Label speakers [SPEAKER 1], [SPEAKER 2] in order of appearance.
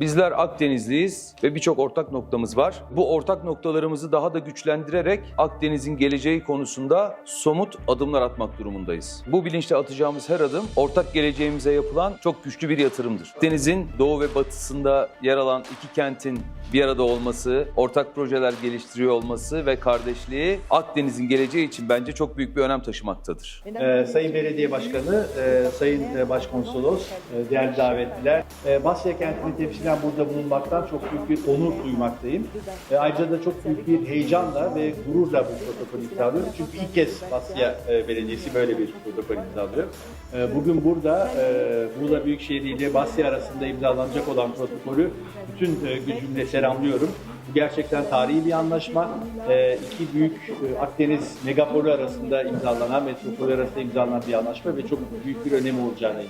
[SPEAKER 1] Bizler Akdenizliyiz ve birçok ortak noktamız var. Bu ortak noktalarımızı daha da güçlendirerek Akdeniz'in geleceği konusunda somut adımlar atmak durumundayız. Bu bilinçle atacağımız her adım ortak geleceğimize yapılan çok güçlü bir yatırımdır. Denizin doğu ve batısında yer alan iki kentin bir arada olması, ortak projeler geliştiriyor olması ve kardeşliği Akdeniz'in geleceği için bence çok büyük bir önem taşımaktadır.
[SPEAKER 2] Ee, Sayın Belediye Başkanı, e, Sayın e, Başkonsolos, e, değerli davetliler, e, Basya kentini temsilen burada bulunmaktan çok büyük bir onur duymaktayım. E, ayrıca da çok büyük bir heyecanla ve gururla bu protokolü imzalıyorum. Çünkü ilk kez Basya e, Belediyesi böyle bir protokol imzalıyor. E, bugün burada e, Muğla Büyükşehir ile Basya arasında imzalanacak olan protokolü bütün e, gücümle selamlıyorum. Bu gerçekten tarihi bir anlaşma. Ee, iki büyük e, Akdeniz megapolü arasında imzalanan, metropolü arasında imzalanan bir anlaşma ve çok büyük bir önemi olacağını